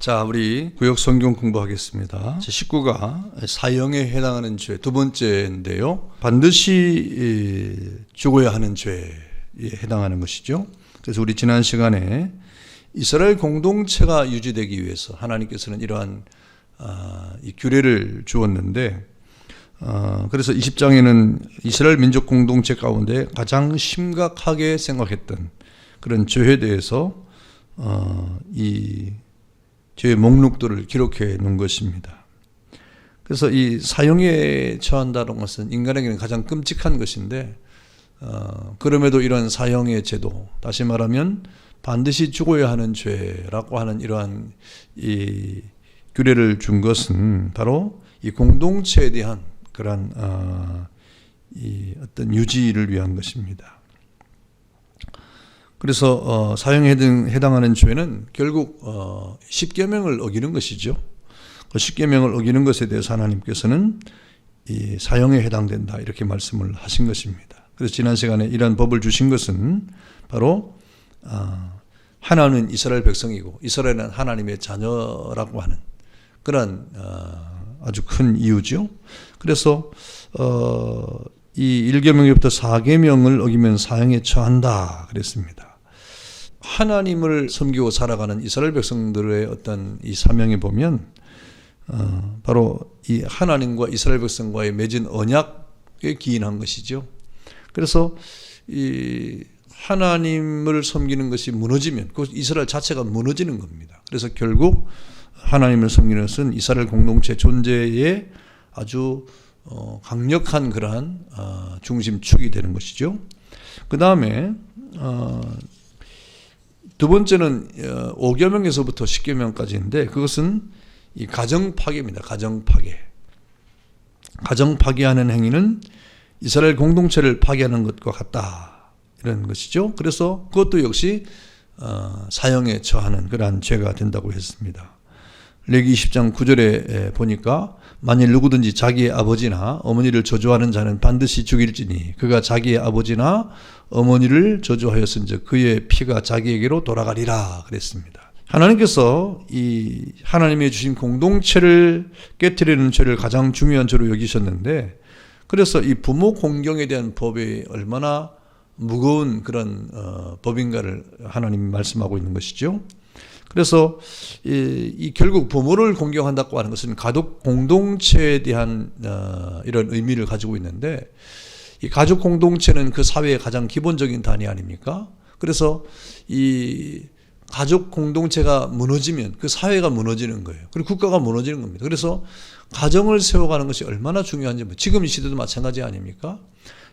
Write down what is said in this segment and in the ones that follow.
자, 우리 구역 성경 공부하겠습니다. 제 19가 사형에 해당하는 죄 두 번째인데요. 반드시 이, 죽어야 하는 죄에 해당하는 것이죠. 그래서 우리 지난 시간에 이스라엘 공동체가 유지되기 위해서 하나님께서는 이러한 아, 이 규례를 주었는데 어, 그래서 20장에는 이스라엘 민족 공동체 가운데 가장 심각하게 생각했던 그런 죄에 대해서 어, 이 죄의 목록들을 기록해 놓은 것입니다. 그래서 이 사형에 처한다는 것은 인간에게는 가장 끔찍한 것인데 어, 그럼에도 이런 사형의 제도, 다시 말하면 반드시 죽어야 하는 죄라고 하는 이러한 이 규례를 준 것은 바로 이 공동체에 대한 그러한 어, 이 어떤 유지를 위한 것입니다. 그래서 어, 사형에 해당, 해당하는 죄는 결국 어, 십계명을 어기는 것이죠. 그 십계명을 어기는 것에 대해서 하나님께서는 이 사형에 해당된다 이렇게 말씀을 하신 것입니다. 그래서 지난 시간에 이러한 법을 주신 것은 바로 어, 하나는 이스라엘 백성이고 이스라엘은 하나님의 자녀라고 하는 그런 어, 아주 큰 이유죠. 그래서 어, 이 1계명부터 4계명을 어기면 사형에 처한다 그랬습니다. 하나님을 섬기고 살아가는 이스라엘 백성들의 어떤 이 사명에 보면 어, 바로 이 하나님과 이스라엘 백성과의 맺은 언약에 기인한 것이죠. 그래서 이 하나님을 섬기는 것이 무너지면 그 이스라엘 자체가 무너지는 겁니다. 그래서 결국 하나님을 섬기는 것은 이스라엘 공동체 존재의 아주 어, 강력한 그러한 어, 중심축이 되는 것이죠. 그 다음에 어, 두 번째는 5계명에서부터 10계명까지인데 그것은 이 가정 파괴입니다. 가정 파괴. 가정 파괴하는 행위는 이스라엘 공동체를 파괴하는 것과 같다. 이런 것이죠. 그래서 그것도 역시 어, 사형에 처하는 그러한 죄가 된다고 했습니다. 레기 20장 9절에 보니까 만일 누구든지 자기의 아버지나 어머니를 저주하는 자는 반드시 죽일지니 그가 자기의 아버지나 어머니를 저주하였은즉 그의 피가 자기에게로 돌아가리라 그랬습니다. 하나님께서 이 하나님의 주신 공동체를 깨뜨리는 죄를 가장 중요한 죄로 여기셨는데 그래서 이 부모 공경에 대한 법이 얼마나 무거운 그런 어, 법인가를 하나님이 말씀하고 있는 것이죠. 그래서 이, 이, 결국 부모를 공경한다고 하는 것은 가족 공동체에 대한 어, 이런 의미를 가지고 있는데 이 가족 공동체는 그 사회의 가장 기본적인 단위 아닙니까? 그래서 이 가족 공동체가 무너지면 그 사회가 무너지는 거예요. 그리고 국가가 무너지는 겁니다. 그래서 가정을 세워가는 것이 얼마나 중요한지 뭐 지금 이 시대도 마찬가지 아닙니까?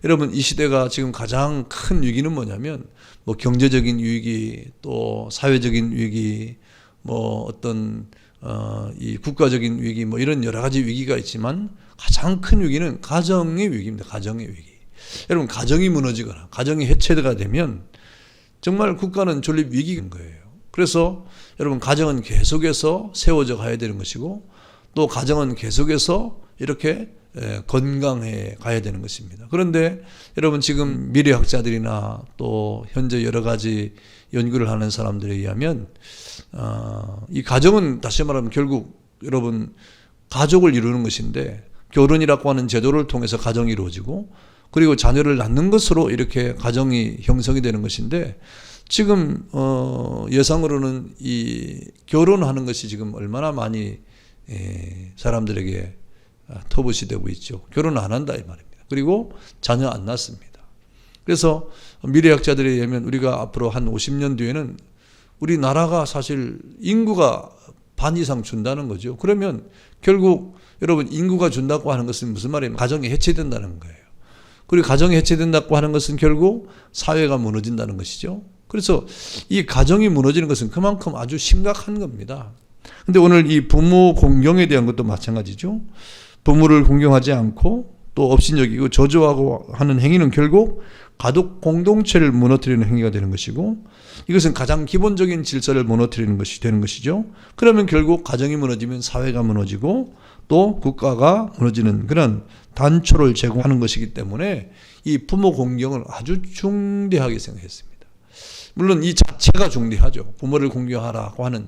여러분 이 시대가 지금 가장 큰 위기는 뭐냐면 뭐 경제적인 위기 또 사회적인 위기 뭐 어떤 어 이 국가적인 위기 뭐 이런 여러 가지 위기가 있지만 가장 큰 위기는 가정의 위기입니다. 가정의 위기. 여러분 가정이 무너지거나 가정이 해체가 되면 정말 국가는 존립 위기인 거예요. 그래서 여러분 가정은 계속해서 세워져 가야 되는 것이고 또 가정은 계속해서 이렇게 건강해 가야 되는 것입니다. 그런데 여러분 지금 미래학자들이나 또 현재 여러 가지 연구를 하는 사람들에 의하면 어, 이 가정은 다시 말하면 결국 여러분 가족을 이루는 것인데 결혼이라고 하는 제도를 통해서 가정이 이루어지고 그리고 자녀를 낳는 것으로 이렇게 가정이 형성이 되는 것인데 지금 어 예상으로는 이 결혼하는 것이 지금 얼마나 많이 에, 사람들에게 터부시 되고 있죠. 결혼 안 한다 이 말입니다. 그리고 자녀 안 낳습니다. 그래서 미래학자들에 의하면 우리가 앞으로 한 50년 뒤에는 우리나라가 사실 인구가 반 이상 준다는 거죠. 그러면 결국 여러분 인구가 준다고 하는 것은 무슨 말이에요? 가정이 해체된다는 거예요. 그리고 가정이 해체된다고 하는 것은 결국 사회가 무너진다는 것이죠. 그래서 이 가정이 무너지는 것은 그만큼 아주 심각한 겁니다. 근데 오늘 이 부모 공경에 대한 것도 마찬가지죠. 부모를 공경하지 않고 또 업신여기고 저주하고 하는 행위는 결국 가족 공동체를 무너뜨리는 행위가 되는 것이고 이것은 가장 기본적인 질서를 무너뜨리는 것이 되는 것이죠. 그러면 결국 가정이 무너지면 사회가 무너지고 또 국가가 무너지는 그런 단초를 제공하는 것이기 때문에 이 부모 공경을 아주 중대하게 생각했습니다. 물론 이 자체가 중대하죠. 부모를 공경하라고 하는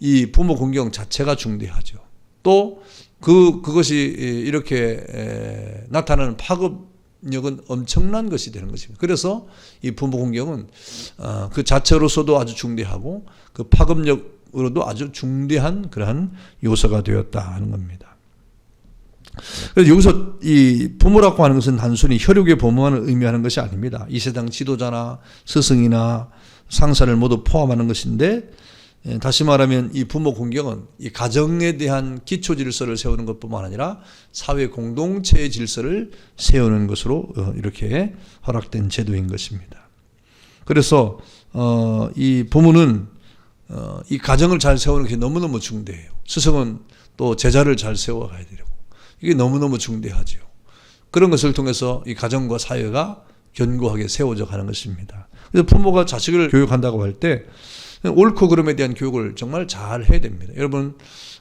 이 부모 공경 자체가 중대하죠. 또 그 그것이 이렇게 에, 나타나는 파급력은 엄청난 것이 되는 것입니다. 그래서 이 부모 공경은 어, 그 자체로서도 아주 중대하고 그 파급력으로도 아주 중대한 그러한 요소가 되었다 하는 겁니다. 그래서 여기서 이 부모라고 하는 것은 단순히 혈육의 부모만을 의미하는 것이 아닙니다. 이 세상 지도자나 스승이나 상사를 모두 포함하는 것인데 예, 다시 말하면 이 부모 공경은 이 가정에 대한 기초 질서를 세우는 것뿐만 아니라 사회 공동체의 질서를 세우는 것으로 어, 이렇게 허락된 제도인 것입니다. 그래서 어, 이 부모는 어, 이 가정을 잘 세우는 게 너무너무 중대해요. 스승은 또 제자를 잘 세워가야 되고 이게 너무너무 중대하죠. 그런 것을 통해서 이 가정과 사회가 견고하게 세워져 가는 것입니다. 그래서 부모가 자식을 교육한다고 할때 옳고 그름에 대한 교육을 정말 잘 해야 됩니다. 여러분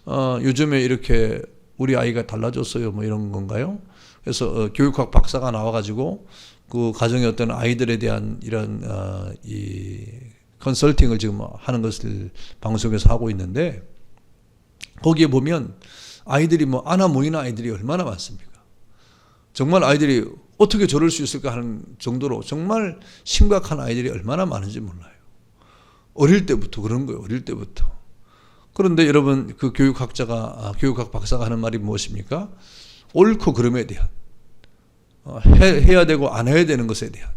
어, 요즘에 이렇게 우리 아이가 달라졌어요. 뭐 이런 건가요? 그래서 어, 교육학 박사가 나와가지고 그 가정의 어떤 아이들에 대한 이런 어, 이 컨설팅을 지금 하는 것을 방송에서 하고 있는데 거기에 보면 아이들이 뭐 아나 모이나 아이들이 얼마나 많습니까? 정말 아이들이 어떻게 저럴 수 있을까 하는 정도로 정말 심각한 아이들이 얼마나 많은지 몰라요. 어릴 때부터 그런 거예요. 어릴 때부터. 그런데 여러분 그 교육학자가 아, 교육학 박사가 하는 말이 무엇입니까? 옳고 그름에 대한 어, 해, 야 되고 안 해야 되는 것에 대한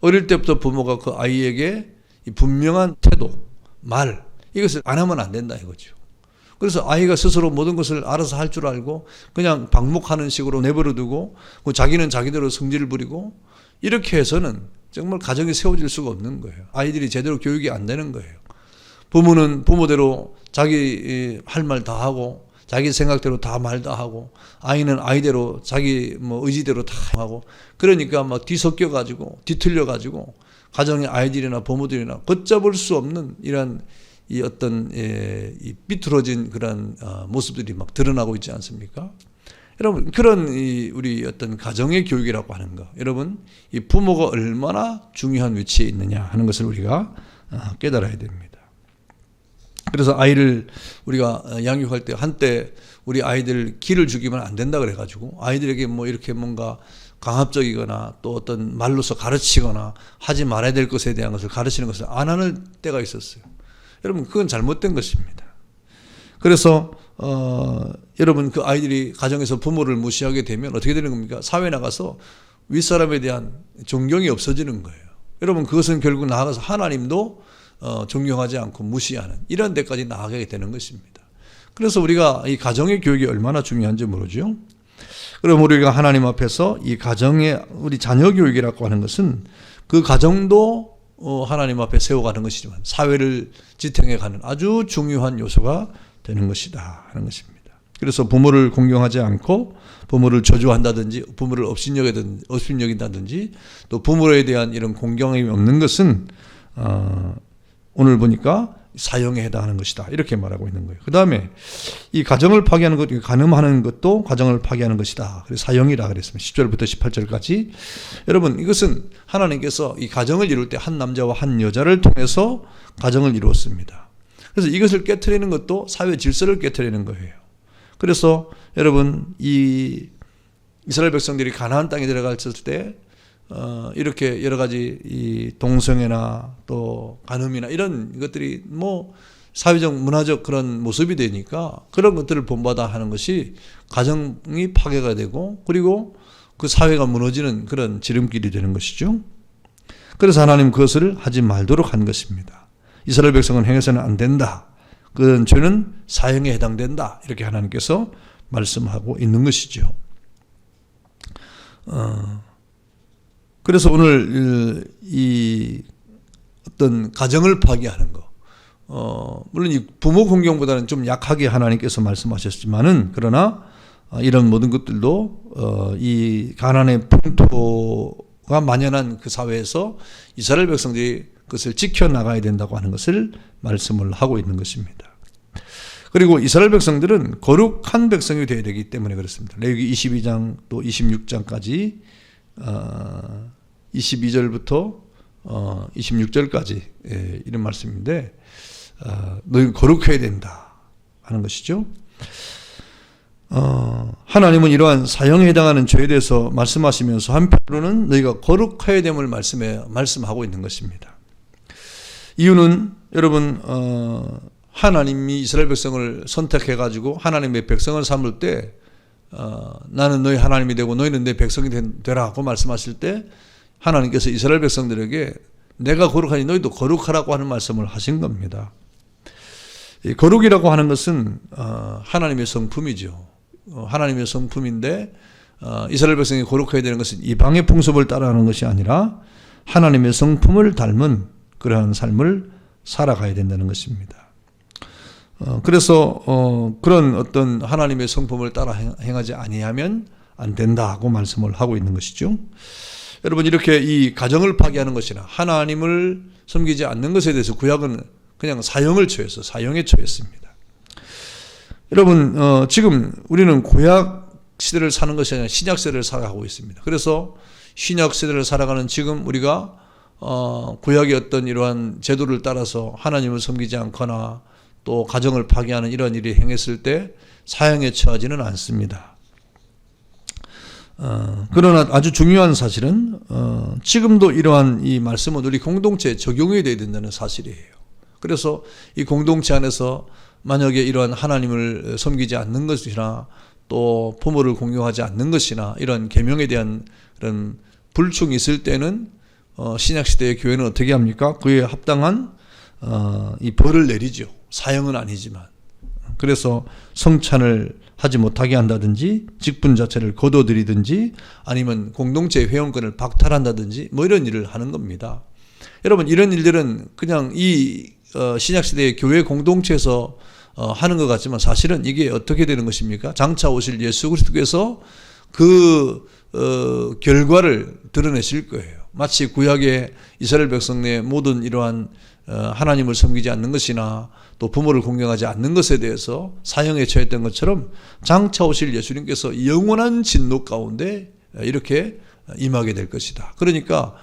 어릴 때부터 부모가 그 아이에게 이 분명한 태도, 말 이것을 안 하면 안 된다 이거죠. 그래서 아이가 스스로 모든 것을 알아서 할 줄 알고 그냥 방목하는 식으로 내버려 두고 그 자기는 자기대로 성질을 부리고 이렇게 해서는 정말 가정이 세워질 수가 없는 거예요. 아이들이 제대로 교육이 안 되는 거예요. 부모는 부모대로 자기 할 말 다 하고 자기 생각대로 다 말 다 하고 아이는 아이대로 자기 뭐 의지대로 다 하고 그러니까 막 뒤섞여 가지고 뒤틀려 가지고 가정의 아이들이나 부모들이나 걷잡을 수 없는 이런 이 어떤 예, 이 삐뚤어진 그런 어, 모습들이 막 드러나고 있지 않습니까? 여러분 그런 이 우리 어떤 가정의 교육이라고 하는 거, 여러분 이 부모가 얼마나 중요한 위치에 있느냐 하는 것을 우리가 어, 깨달아야 됩니다. 그래서 아이를 우리가 어, 양육할 때 한때 우리 아이들 기를 죽이면 안 된다 그래가지고 아이들에게 뭐 이렇게 뭔가 강압적이거나 또 어떤 말로서 가르치거나 하지 말아야 될 것에 대한 것을 가르치는 것을 안 하는 때가 있었어요. 여러분 그건 잘못된 것입니다. 그래서 어, 여러분 그 아이들이 가정에서 부모를 무시하게 되면 어떻게 되는 겁니까? 사회 나가서 윗사람에 대한 존경이 없어지는 거예요. 여러분 그것은 결국 나아가서 하나님도 어, 존경하지 않고 무시하는 이런 데까지 나아가게 되는 것입니다. 그래서 우리가 이 가정의 교육이 얼마나 중요한지 모르죠. 그럼 우리가 하나님 앞에서 이 가정의 우리 자녀 교육이라고 하는 것은 그 가정도 어, 하나님 앞에 세워가는 것이지만 사회를 지탱해가는 아주 중요한 요소가 되는 것이다 하는 것입니다. 그래서 부모를 공경하지 않고 부모를 저주한다든지 부모를 업신여긴다든지 또 부모에 대한 이런 공경이 없는 것은 어, 오늘 보니까 사형에 해당하는 것이다. 이렇게 말하고 있는 거예요. 그 다음에 이 가정을 파괴하는 것, 가늠하는 것도 가정을 파괴하는 것이다. 그래서 사형이라 그랬습니다. 10절부터 18절까지. 여러분, 이것은 하나님께서 이 가정을 이룰 때 한 남자와 한 여자를 통해서 가정을 이루었습니다. 그래서 이것을 깨뜨리는 것도 사회 질서를 깨뜨리는 거예요. 그래서 여러분, 이 이스라엘 백성들이 가나안 땅에 들어갔을 때 어, 이렇게 여러 가지 이 동성애나 또 간음이나 이런 것들이 뭐 사회적 문화적 그런 모습이 되니까 그런 것들을 본받아 하는 것이 가정이 파괴가 되고 그리고 그 사회가 무너지는 그런 지름길이 되는 것이죠. 그래서 하나님 그것을 하지 말도록 한 것입니다. 이스라엘 백성은 행해서는 안 된다. 그런 죄는 사형에 해당된다. 이렇게 하나님께서 말씀하고 있는 것이죠. 어, 그래서 오늘 이 어떤 가정을 파괴하는 거, 어, 물론 이 부모 공경보다는 좀 약하게 하나님께서 말씀하셨지만은 그러나 어, 이런 모든 것들도 어, 이 가난의 풍토가 만연한 그 사회에서 이스라엘 백성들이 그것을 지켜 나가야 된다고 하는 것을 말씀을 하고 있는 것입니다. 그리고 이스라엘 백성들은 거룩한 백성이 되어야 되기 때문에 그렇습니다. 레위기 22장 또 26장까지 어, 22절부터 어, 26절까지 예, 이런 말씀인데 어, 너희 거룩해야 된다 하는 것이죠. 어, 하나님은 이러한 사형에 해당하는 죄에 대해서 말씀하시면서 한편으로는 너희가 거룩해야 됨을 말씀해 말씀하고 있는 것입니다. 이유는 여러분 어, 하나님이 이스라엘 백성을 선택해 가지고 하나님의 백성을 삼을 때 어, 나는 너희 하나님이 되고 너희는 내 백성이 되라고 말씀하실 때 하나님께서 이스라엘 백성들에게 내가 거룩하니 너희도 거룩하라고 하는 말씀을 하신 겁니다. 이 거룩이라고 하는 것은 어, 하나님의 성품이죠. 어, 하나님의 성품인데 어, 이스라엘 백성이 거룩해야 되는 것은 이방의 풍습을 따라하는 것이 아니라 하나님의 성품을 닮은 그러한 삶을 살아가야 된다는 것입니다. 어, 그래서 어, 그런 어떤 하나님의 성품을 따라 행하지 아니하면 안 된다고 말씀을 하고 있는 것이죠. 여러분 이렇게 이 가정을 파괴하는 것이나 하나님을 섬기지 않는 것에 대해서 구약은 그냥 사형을 처해서 사형에 처했습니다. 여러분 어, 지금 우리는 구약 시대를 사는 것이 아니라 신약 시대를 살아가고 있습니다. 그래서 신약 시대를 살아가는 지금 우리가 어, 구약의 어떤 이러한 제도를 따라서 하나님을 섬기지 않거나 또 가정을 파괴하는 이런 일이 행했을 때 사형에 처하지는 않습니다. 어, 그러나 아주 중요한 사실은 어, 지금도 이러한 이 말씀은 우리 공동체에 적용이 되어야 된다는 사실이에요. 그래서 이 공동체 안에서 만약에 이러한 하나님을 섬기지 않는 것이나 또 부모를 공경하지 않는 것이나 이런 계명에 대한 그런 불충이 있을 때는 어, 신약 시대의 교회는 어떻게 합니까? 그에 합당한 어, 이 벌을 내리죠. 사형은 아니지만. 그래서 성찬을 하지 못하게 한다든지 직분 자체를 거둬들이든지 아니면 공동체 회원권을 박탈한다든지 뭐 이런 일을 하는 겁니다. 여러분 이런 일들은 그냥 이 어, 신약 시대의 교회 공동체에서 어, 하는 것 같지만 사실은 이게 어떻게 되는 것입니까? 장차 오실 예수 그리스도께서 그 어, 결과를 드러내실 거예요. 마치 구약의 이스라엘 백성의 모든 이러한 어, 하나님을 섬기지 않는 것이나 또 부모를 공경하지 않는 것에 대해서 사형에 처했던 것처럼 장차 오실 예수님께서 영원한 진노 가운데 이렇게 임하게 될 것이다. 그러니까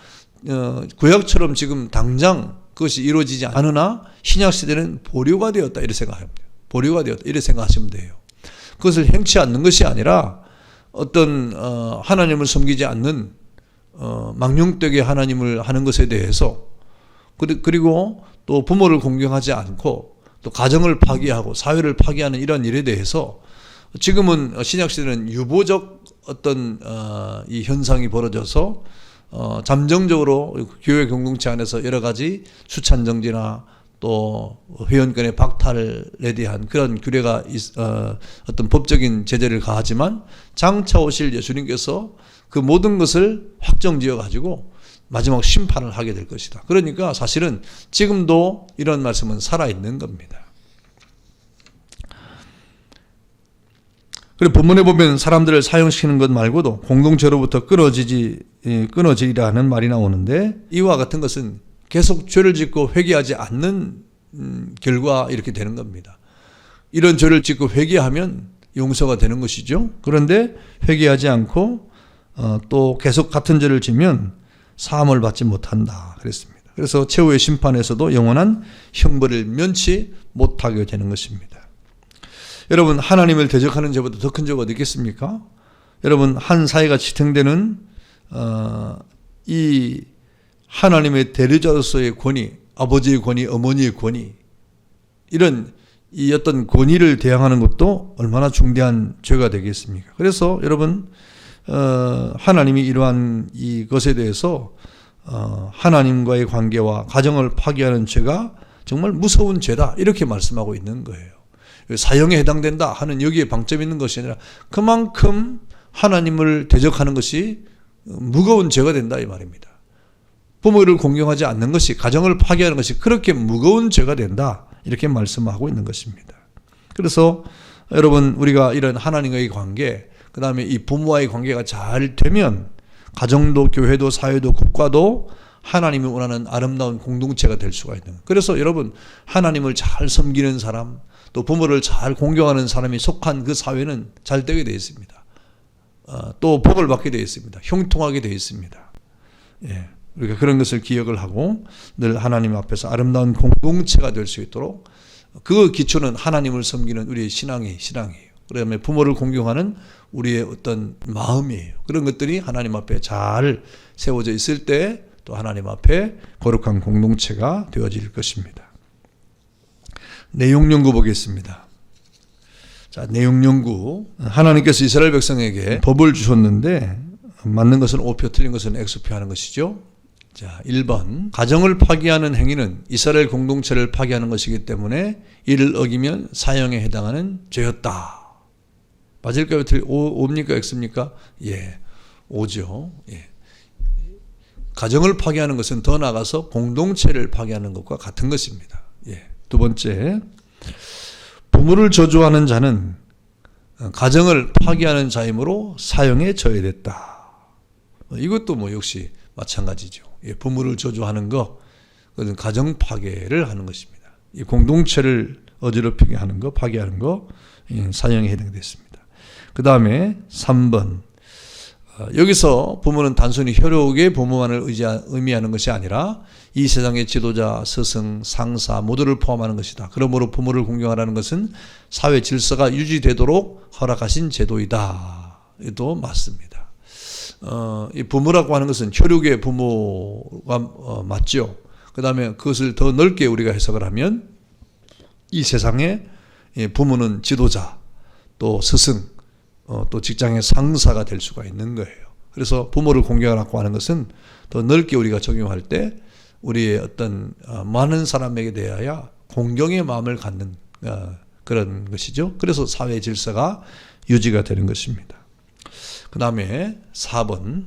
어, 구약처럼 지금 당장 그것이 이루어지지 않으나 신약 시대는 보류가 되었다 이렇게 생각합니다. 보류가 되었다 이렇게 생각하시면 돼요. 그것을 행치 않는 것이 아니라 어떤 어, 하나님을 섬기지 않는 망령되게 하나님을 하는 것에 대해서 그리고 또 부모를 공경하지 않고 또 가정을 파괴하고 사회를 파괴하는 이런 일에 대해서 지금은 신약 시대는 유보적 어떤 어, 이 현상이 벌어져서 어, 잠정적으로 교회 공동체 안에서 여러 가지 수찬 정지나 또 회원권의 박탈에 대한 그런 규례가 있, 어, 어떤 법적인 제재를 가하지만 장차 오실 예수님께서 그 모든 것을 확정지어 가지고 마지막 심판을 하게 될 것이다. 그러니까 사실은 지금도 이런 말씀은 살아있는 겁니다. 그리고 본문에 보면 사람들을 사용시키는 것 말고도 공동체로부터 끊어지지, 예, 끊어지라는 말이 나오는데 이와 같은 것은 계속 죄를 짓고 회개하지 않는 음, 결과 이렇게 되는 겁니다. 이런 죄를 짓고 회개하면 용서가 되는 것이죠. 그런데 회개하지 않고 어, 또 계속 같은 죄를 지면 사함을 받지 못한다 그랬습니다. 그래서 최후의 심판에서도 영원한 형벌을 면치 못하게 되는 것입니다. 여러분 하나님을 대적하는 죄보다 더 큰 죄가 어디 있겠습니까? 여러분 한 사회가 지탱되는 어, 이 하나님의 대리자로서의 권위, 아버지의 권위, 어머니의 권위 이런 이 어떤 권위를 대항하는 것도 얼마나 중대한 죄가 되겠습니까? 그래서 여러분 어, 하나님이 이러한 이것에 대해서 어, 하나님과의 관계와 가정을 파괴하는 죄가 정말 무서운 죄다 이렇게 말씀하고 있는 거예요. 사형에 해당된다 하는 여기에 방점 있는 것이 아니라 그만큼 하나님을 대적하는 것이 무거운 죄가 된다 이 말입니다. 부모를 공경하지 않는 것이 가정을 파괴하는 것이 그렇게 무거운 죄가 된다 이렇게 말씀하고 있는 것입니다. 그래서 여러분 우리가 이런 하나님과의 관계 그 다음에 이 부모와의 관계가 잘 되면 가정도 교회도 사회도 국가도 하나님이 원하는 아름다운 공동체가 될 수가 있는. 그래서 여러분 하나님을 잘 섬기는 사람 또 부모를 잘 공경하는 사람이 속한 그 사회는 잘 되게 되어 있습니다. 어, 또 복을 받게 되어 있습니다. 형통하게 되어 있습니다. 예. 우리가 그런 것을 기억을 하고 늘 하나님 앞에서 아름다운 공동체가 될 수 있도록 그 기초는 하나님을 섬기는 우리의 신앙이 신앙이에요. 그다음에 부모를 공경하는 우리의 어떤 마음이에요. 그런 것들이 하나님 앞에 잘 세워져 있을 때 또 하나님 앞에 거룩한 공동체가 되어질 것입니다. 내용 연구 보겠습니다. 자, 내용 연구. 하나님께서 이스라엘 백성에게 법을 주셨는데 맞는 것은 O표, 틀린 것은 X표 하는 것이죠. 자, 1번. 가정을 파기하는 행위는 이스라엘 공동체를 파기하는 것이기 때문에 이를 어기면 사형에 해당하는 죄였다. 맞을까요? O입니까? X입니까? 예. 오죠. 예. 가정을 파괴하는 것은 더 나아가서 공동체를 파괴하는 것과 같은 것입니다. 예. 두 번째, 부모를 저주하는 자는 가정을 파괴하는 자이므로 사형에 처해졌다. 이것도 뭐 역시 마찬가지죠. 예, 부모를 저주하는 거, 그것은 가정 파괴를 하는 것입니다. 이 공동체를 어지럽히게 하는 거, 파괴하는 거, 이 사형에 해당됐습니다. 그 다음에 3번. 어, 여기서 부모는 단순히 혈육의 부모만을 의미하는 것이 아니라 이 세상의 지도자, 스승, 상사 모두를 포함하는 것이다. 그러므로 부모를 공경하라는 것은 사회 질서가 유지되도록 허락하신 제도이다. 이도 맞습니다. 어, 이 부모라고 하는 것은 혈육의 부모가 어, 맞죠. 그 다음에 그것을 더 넓게 우리가 해석을 하면 이 세상에 이 부모는 지도자, 또 스승, 어, 또 직장의 상사가 될 수가 있는 거예요. 그래서 부모를 공경하라고 하는 것은 더 넓게 우리가 적용할 때 우리의 어떤 어, 많은 사람에게 대하여 공경의 마음을 갖는 어, 그런 것이죠. 그래서 사회 질서가 유지가 되는 것입니다. 그 다음에 4번.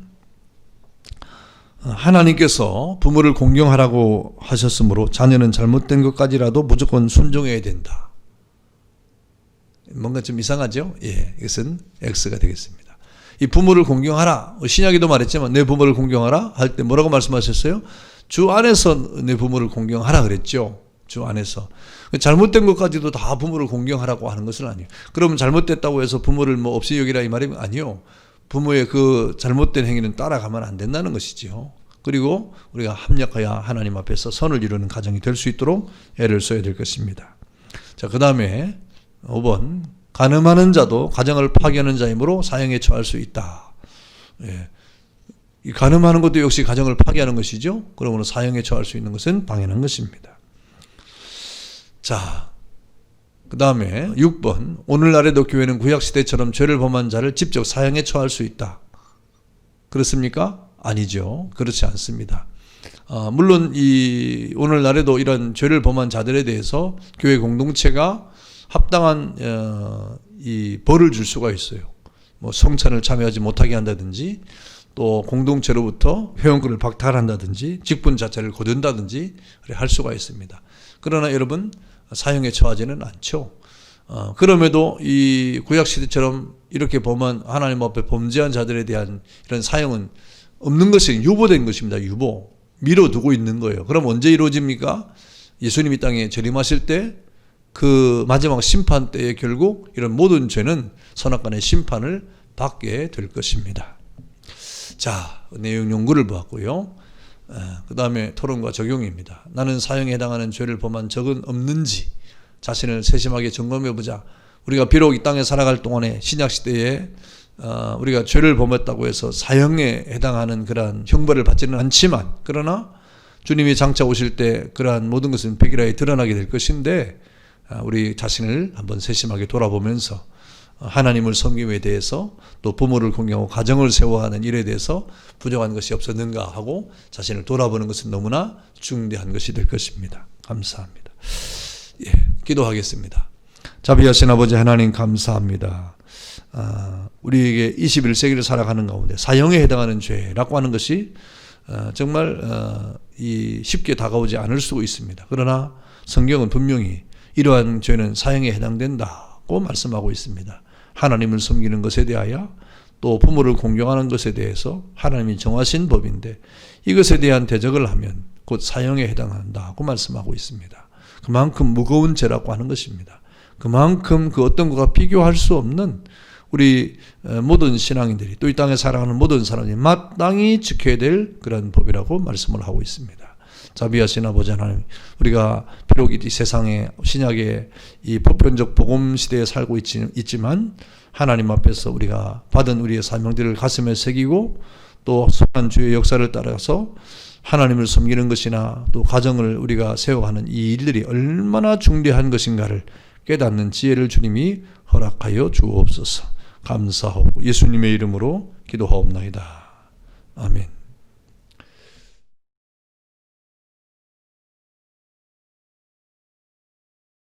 어, 하나님께서 부모를 공경하라고 하셨으므로 자녀는 잘못된 것까지라도 무조건 순종해야 된다. 뭔가 좀 이상하죠? 예, 이것은 X가 되겠습니다. 이 부모를 공경하라. 신약에도 말했지만 내 부모를 공경하라 할 때 뭐라고 말씀하셨어요? 주 안에서 내 부모를 공경하라 그랬죠. 주 안에서. 잘못된 것까지도 다 부모를 공경하라고 하는 것은 아니에요. 그러면 잘못됐다고 해서 부모를 뭐 없이 여기라 이 말이 아니요. 부모의 그 잘못된 행위는 따라가면 안 된다는 것이지요. 그리고 우리가 합력하여 하나님 앞에서 선을 이루는 가정이 될 수 있도록 애를 써야 될 것입니다. 자, 그 다음에 5번. 가늠하는 자도 가정을 파괴하는 자이므로 사형에 처할 수 있다. 예. 이 가늠하는 것도 역시 가정을 파괴하는 것이죠. 그러므로 사형에 처할 수 있는 것은 당연한 것입니다. 자, 그 다음에 6번. 오늘날에도 교회는 구약시대처럼 죄를 범한 자를 직접 사형에 처할 수 있다. 그렇습니까? 아니죠. 그렇지 않습니다. 아, 물론 이 오늘날에도 이런 죄를 범한 자들에 대해서 교회 공동체가 합당한 어, 이 벌을 줄 수가 있어요. 뭐 성찬을 참여하지 못하게 한다든지 또 공동체로부터 회원권을 박탈한다든지 직분 자체를 거둔다든지 할 수가 있습니다. 그러나 여러분 사형에 처하지는 않죠. 어, 그럼에도 이 구약 시대처럼 이렇게 범한 하나님 앞에 범죄한 자들에 대한 이런 사형은 없는 것이 유보된 것입니다. 유보 미뤄두고 있는 거예요. 그럼 언제 이루어집니까? 예수님이 땅에 재림하실 때 그 마지막 심판 때에 결국 이런 모든 죄는 선악간의 심판을 받게 될 것입니다. 자, 내용 연구를 보았고요. 그 다음에 토론과 적용입니다. 나는 사형에 해당하는 죄를 범한 적은 없는지 자신을 세심하게 점검해 보자. 우리가 비록 이 땅에 살아갈 동안에 신약 시대에 어, 우리가 죄를 범했다고 해서 사형에 해당하는 그러한 형벌을 받지는 않지만 그러나 주님이 장차 오실 때 그러한 모든 것은 백일하에 드러나게 될 것인데 아, 우리 자신을 한번 세심하게 돌아보면서 어, 하나님을 섬김에 대해서 또 부모를 공경하고 가정을 세워하는 일에 대해서 부족한 것이 없었는가 하고 자신을 돌아보는 것은 너무나 중대한 것이 될 것입니다. 감사합니다. 예, 기도하겠습니다. 자비하신 아버지 하나님 감사합니다. 아, 우리에게 21세기를 살아가는 가운데 사형에 해당하는 죄라고 하는 것이 어, 정말 어, 이 쉽게 다가오지 않을 수 있습니다. 그러나 성경은 분명히 이러한 죄는 사형에 해당된다고 말씀하고 있습니다. 하나님을 섬기는 것에 대하여 또 부모를 공경하는 것에 대해서 하나님이 정하신 법인데 이것에 대한 대적을 하면 곧 사형에 해당한다고 말씀하고 있습니다. 그만큼 무거운 죄라고 하는 것입니다. 그만큼 그 어떤 것과 비교할 수 없는 우리 어, 모든 신앙인들이 또 이 땅에 살아가는 모든 사람이 마땅히 지켜야 될 그런 법이라고 말씀을 하고 있습니다. 자비하신 아버지 하나님, 우리가 비록 이 세상에 신약의 이 보편적 복음 시대에 살고 있지, 있지만 하나님 앞에서 우리가 받은 우리의 사명들을 가슴에 새기고 또 선한 주의 역사를 따라서 하나님을 섬기는 것이나 또 가정을 우리가 세워가는 이 일들이 얼마나 중대한 것인가를 깨닫는 지혜를 주님이 허락하여 주옵소서. 감사하고 예수님의 이름으로 기도하옵나이다. 아멘.